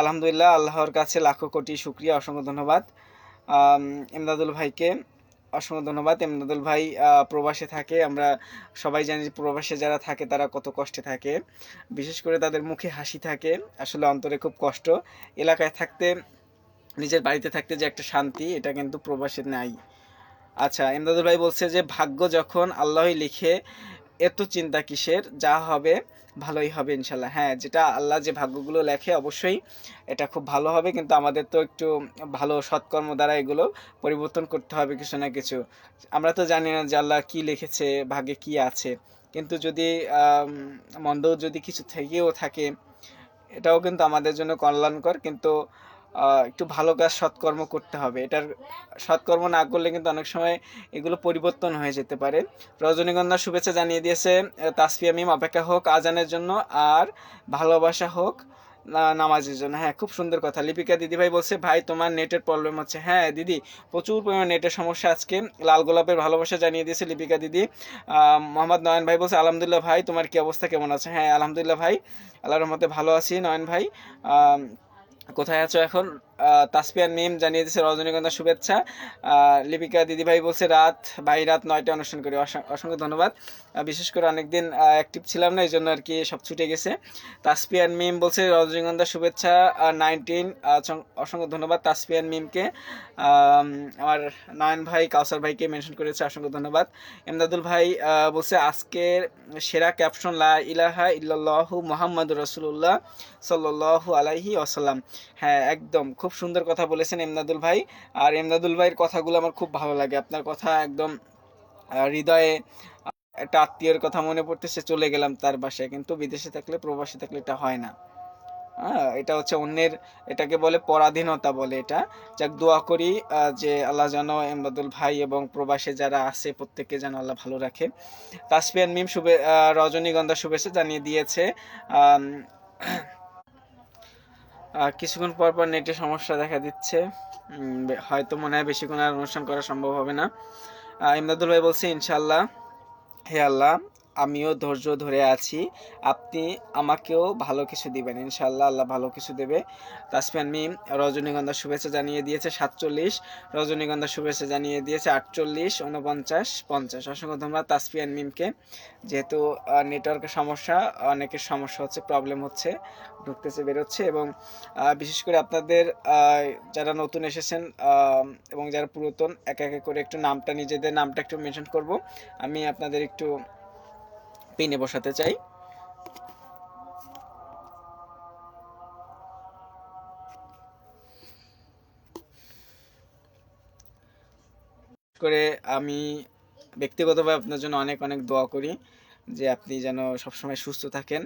আলহামদুলিল্লাহ, আল্লাহর কাছে লাখো কোটি শুক্রিয়া, অসংখ্য ধন্যবাদ। এমদাদুল ভাইকে অসংখ্য ধন্যবাদ। এমদাদুল ভাই প্রবাসে থাকে, আমরা সবাই জানি প্রবাসে যারা থাকে, তারা কত কষ্টে থাকে। বিশেষ করে তাদের মুখে হাসি থাকে, আসলে অন্তরে খুব কষ্ট। এলাকায় থাকতে, নিজের বাড়িতে থাকতে যে একটা শান্তি, এটা কিন্তু প্রবাসে নাই। আচ্ছা এমদাদুল ভাই বলছে যে, ভাগ্য যখন আল্লাহই লিখে এত চিন্তা কিসের? যা হবে ভালোই হবে ইনশাল্লাহ। হ্যাঁ যেটা আল্লাহ যে ভাগ্যগুলো লেখে অবশ্যই এটা খুব ভালো হবে, কিন্তু আমাদের তো একটু ভালো সৎকর্ম দ্বারা এগুলো পরিবর্তন করতে হবে কিছু না কিছু। আমরা তো জানি না যে আল্লাহ কী লিখেছে ভাগে কি আছে। কিন্তু যদি মন্দ যদি কিছু থেকেও থাকে, এটাও কিন্তু আমাদের জন্য কল্যাণকর। কিন্তু একটু ভালো কাজ সৎকর্ম করতে হবে। এটার সৎকর্ম না করলে কিন্তু অনেক সময় এগুলো পরিবর্তন হয়ে যেতে পারে। রজনীগন্ধা শুভেচ্ছা জানিয়ে দিয়েছে তাসফিয়া মিম, অপেক্ষা হোক, আজানের জন্য আর ভালোবাসা হোক নামাজের জন্য। হ্যাঁ খুব সুন্দর কথা। লিপিকা দিদি ভাই বলছে, ভাই, তোমার নেটের প্রবলেম হচ্ছে। হ্যাঁ দিদি, প্রচুর পরিমাণে নেটের সমস্যা আজকে। লাল গোলাপের ভালোবাসা জানিয়ে দিয়েছে লিপিকা দিদি। মোহাম্মদ নয়ন ভাই বলছে, আলহামদুলিল্লাহ ভাই, তোমার কি অবস্থা? কেমন আছে? হ্যাঁ আলহামদুলিল্লাহ ভাই, আল্লাহর রহমতে ভালো আছি। নয়ন ভাই কোথায় আছো এখন আহ, তাসপিয়ান মিম জানিয়ে দিয়েছে রজনীগন্ধা শুভেচ্ছা। লিপিকা দিদিভাই বলছে রাত ভাই রাত নয়টা অনুষ্ঠান করি। অসং- অসংখ্য ধন্যবাদ। বিশেষ করে অনেকদিন অ্যাক্টিভ ছিলাম না এই জন্য আর কি সব ছুটে গেছে। তাসপিয়ান মিম বলছে রজনীগন্ধা শুভেচ্ছা নাইনটিন অসংখ্য ধন্যবাদ তাসপিয়ান মিমকে আম, আমার নয়ন ভাই কাউসার ভাইকে মেনশন করেছে অসংখ্য ধন্যবাদ। এমদাদুল ভাই বলছে আজকের সেরা ক্যাপশন লা ইলাহা ইল্লাল্লাহু মোহাম্মদ রসুল্লাহ সাল্লাল্লাহু আলাইহি ওয়াসাল্লাম। হ্যাঁ একদম। খুব সুন্দর কথা বলেছেন এমদাদুল ভাই। আর এমদাদুল ভাইয়ের কথাগুলো আমার খুব ভালো লাগে। আপনার কথা একদম হৃদয়ে একটা আত্মীয়ের কথা মনে পড়তেছে, চলে গেলাম তার বাসায়। কিন্তু বিদেশে থাকলে, প্রবাসে থাকলে এটা হয় না। হ্যাঁ এটা হচ্ছে অন্যের, এটাকে বলে পরাধীনতা বলে এটা। যাক, দোয়া করি যে আল্লাহ যেন এমদাদুল ভাই এবং প্রবাসে যারা আছে, প্রত্যেককে যেন আল্লাহ ভালো রাখে। তাসপিয়ান মিম শুভে রজনীগন্ধা শুভেচ্ছা জানিয়ে দিয়েছে। কিছুক্ষণ পর পর নেটে সমস্যা দেখা দিচ্ছে। হয়তো মনে হয় বেশিক্ষণ আর অনুষ্ঠান করা সম্ভব হবে না। ইমদাদুল ভাই বলছে ইনশাল্লাহ হে আল্লাহ আমিও ধৈর্য ধরে আছি। আপনি আমাকেও ভালো কিছু দিবেন ইনশাল্লাহ আল্লাহ ভালো কিছু দেবে। তাসফিয়ান মিম, রজনীগন্ধা শুভেচ্ছা জানিয়ে দিয়েছে সাতচল্লিশ, রজনীগন্ধা শুভেচ্ছা জানিয়ে দিয়েছে আটচল্লিশ উনপঞ্চাশ পঞ্চাশ। অসংখ্য ধন্যবাদ তাসফিয়ান মিমকে। যেহেতু নেটওয়ার্কের সমস্যা, অনেকের সমস্যা হচ্ছে, প্রবলেম হচ্ছে, ঢুকতেছে, বেরোচ্ছে এবং বিশেষ করে আপনাদের যারা নতুন এসেছেন এবং যারা পুরাতন, একে একে করে একটু নামটা, নিজেদের নামটা একটু মেনশন করব। আমি আপনাদের একটু পিনে বসাতে চাই। করে আমি ব্যক্তিগতভাবে আপনার জন্য অনেক অনেক দোয়া করি যে আপনি যেন সবসময় সুস্থ থাকেন।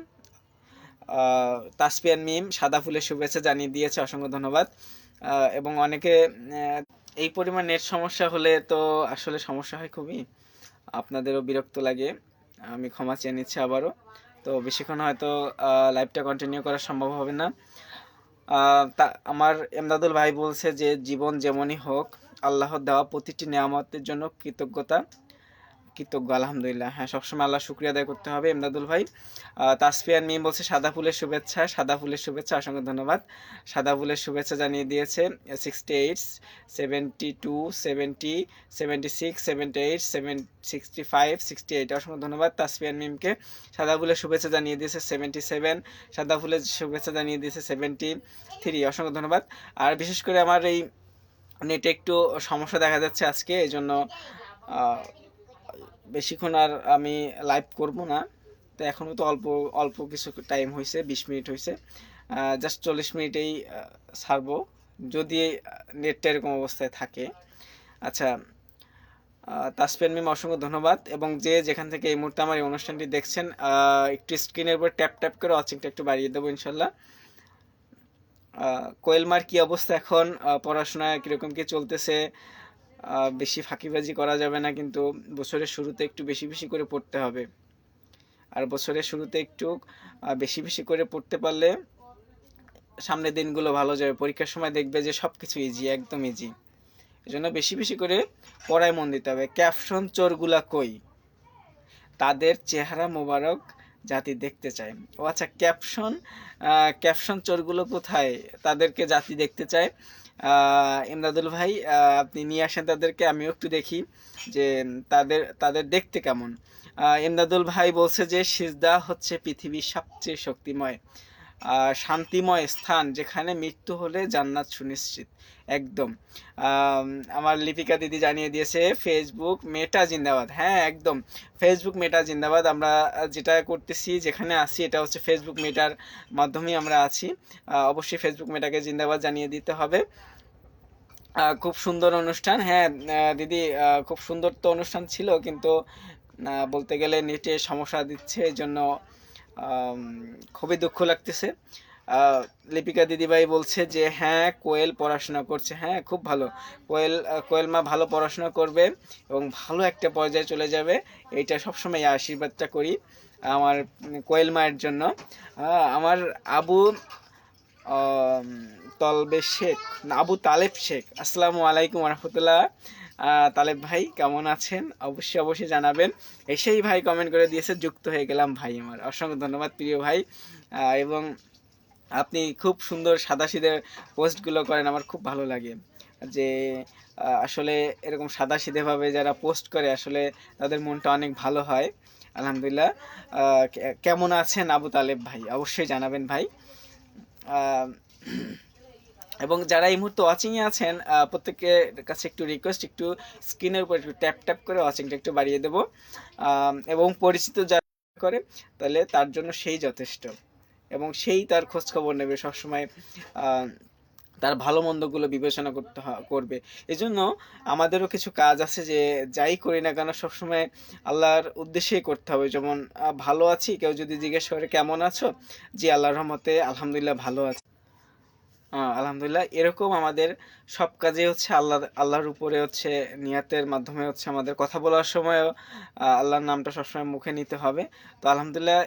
তাসপিয়ান মিম, সাদা ফুলের শুভেচ্ছা জানিয়ে দিয়েছে, অসংখ্য ধন্যবাদ। এবং অনেকে এই পরিমাণ নেট সমস্যা হলে তো আসলে সমস্যা হয় খুবই। আপনাদেরও বিরক্ত লাগে। আমি ক্ষমা চেয়ে নিচ্ছি আবারও। তো বেশিক্ষণ হয়তো লাইভটা কন্টিনিউ করা সম্ভব হবে না। তা, আমার এমদাদুল ভাই বলছে যে, জীবন যেমনই হোক, আল্লাহর দেওয়া প্রতিটি নিয়ামতের জন্য কৃতজ্ঞতা। কৃতজ্ঞ, আলহামদুলিল্লাহ। হ্যাঁ সবসময় আল্লাহ শুক্রিয়া আদায় করতে হবে এমদাদুল ভাই। তাসফিয়ান মিম বলছে, সাদা ফুলের শুভেচ্ছা, সাদা ফুলের শুভেচ্ছা, অসংখ্য ধন্যবাদ। সাদা ফুলের শুভেচ্ছা জানিয়ে দিয়েছে sixty eight seventy two seventy seventy six seventy eight seven sixty five sixty eight অসংখ্য ধন্যবাদ তাসফিয়ান মিমকে। সাদা ফুলের শুভেচ্ছা জানিয়ে দিয়েছে সেভেন্টি সেভেন সাদা ফুলের শুভেচ্ছা জানিয়ে দিয়েছে সেভেন্টি থ্রি অসংখ্য ধন্যবাদ। আর বিশেষ করে আমার এই নেটে একটু সমস্যা দেখা যাচ্ছে আজকে এই জন্য বেশিক্ষণ আর আমি লাইভ করব না। তো এখনও তো অল্প অল্প কিছু টাইম হয়েছে বিশ মিনিট হয়েছে জাস্ট চল্লিশ মিনিটেই ছাড়বো যদি নেটটা এরকম অবস্থায় থাকে। আচ্ছা আহ, তাসপিয়ান মিম অসংখ্য ধন্যবাদ। এবং যে যেখান থেকে এই মুহূর্তে আমার এই অনুষ্ঠানটি দেখছেন একটু স্ক্রিনের উপর ট্যাপ ট্যাপ করে ওয়াচিংটা একটু বাড়িয়ে দেবো ইনশাল্লাহ। কোয়েলমার কি অবস্থা এখন? আহ, পড়াশোনায় কীরকম কি চলতেছে? বেশি ফাঁকিবাজি করা যাবে না, কিন্তু বছরের শুরুতে একটু বেশি বেশি করে পড়তে হবে। আর বছরের শুরুতে একটু বেশি বেশি করে পড়তে পারলে সামনের দিনগুলো ভালো যাবে। পরীক্ষার সময় দেখবে যে সব কিছু ইজি একদম ইজি এই জন্য বেশি বেশি করে পড়ায় মন দিতে হবে। ক্যাপশন চোরগুলা কই? তাদের চেহারা মোবারক জাতি দেখতে চায়। ও আচ্ছা ক্যাপশন ক্যাপশন চোরগুলো কোথায়? তাদেরকে জাতি দেখতে চায়। ইমদাদুল ভাই আপনি নিয়ে আসেন তাদেরকে, আমিও একটু দেখি যে তাদের তাদের দেখতে কেমন। ইমদাদুল ভাই বলছে যে সিজদা হচ্ছে পৃথিবীর সবচেয়ে শক্তিময়। শান্তিময় স্থান যেখানে মৃত্যু হলে জান্নাত সুনিশ্চিত। একদম। আমার লিপিকা দিদি জানিয়ে দিয়েছে ফেসবুক মেটা জিন্দাবাদ। হ্যাঁ একদম। ফেসবুক মেটা জিন্দাবাদ। আমরা যেটা করতেছি, যেখানে আছি, এটা হচ্ছে ফেসবুক মেটার মাধ্যমেই আমরা আছি। অবশ্যই ফেসবুক মেটাকে জিন্দাবাদ জানিয়ে দিতে হবে। খুব সুন্দর অনুষ্ঠান। হ্যাঁ দিদি খুব সুন্দর তো অনুষ্ঠান ছিল, কিন্তু বলতে গেলে নেটে সমস্যা দিচ্ছে এই জন্য খুবই দুঃখ লাগতেছে। লিপিকা দিদিভাই বলছে যে হ্যাঁ কোয়েল পড়াশোনা করছে। হ্যাঁ খুব ভালো। কোয়েল কোয়েল মা ভালো পড়াশোনা করবে এবং ভালো একটা পর্যায়ে চলে যাবে। এইটা সবসময় আশীর্বাদটা করি আমার কোয়েল মায়ের জন্য। আমার আবু তলবে শেখ, আবু তালেব শেখ। আসসালামু আলাইকুম রহমতুল্লাহ। তালেব ভাই, কেমন আছেন? অবশ্যই অবশ্যই জানাবেন। এসেই ভাই কমেন্ট করে দিয়েছে, যুক্ত হয়ে গেলাম ভাই আমার। অসংখ্য ধন্যবাদ প্রিয় ভাই। এবং আপনি খুব সুন্দর সাদাসিধে পোস্টগুলো করেন, আমার খুব ভালো লাগে। যে আসলে এরকম সাদাসিধেভাবে যারা পোস্ট করে, আসলে তাদের মনটা অনেক ভালো হয়। আলহামদুলিল্লাহ। কেমন আছেন আবু তালেব ভাই? অবশ্যই জানাবেন ভাই। এবং যারা এই মুহূর্তে ওয়াচিংয়ে আছেন প্রত্যেকের কাছে একটু রিকোয়েস্ট একটু স্ক্রিনের উপর একটু ট্যাপ ট্যাপ করে ওয়াচিংটা একটু বাড়িয়ে দেবো। এবং পরিচিত যারা করে, তাহলে তার জন্য সেই যথেষ্ট। এবং সেই তার খোঁজ খবর নেবে, সবসময় তার ভালো মন্দগুলো বিবেচনা করতে করবে। এই জন্য আমাদেরও কিছু কাজ আছে যে যাই করি না কেন, সবসময় আল্লাহর উদ্দেশ্যেই করতে হবে। যেমন ভালো আছি, কেউ যদি জিজ্ঞেস করে কেমন আছো, জি, আল্লাহর রহমতে আলহামদুলিল্লাহ ভালো আছি। আলহামদুলিল্লাহ, এরকম আমাদের সব কাজে হচ্ছে আল্লাহ, আল্লাহর উপরে হচ্ছে নিয়াতের মাধ্যমে হচ্ছে আমাদের কথা বলার সময়ও আল্লাহর নামটা সবসময় মুখে নিতে হবে। তো আলহামদুলিল্লাহ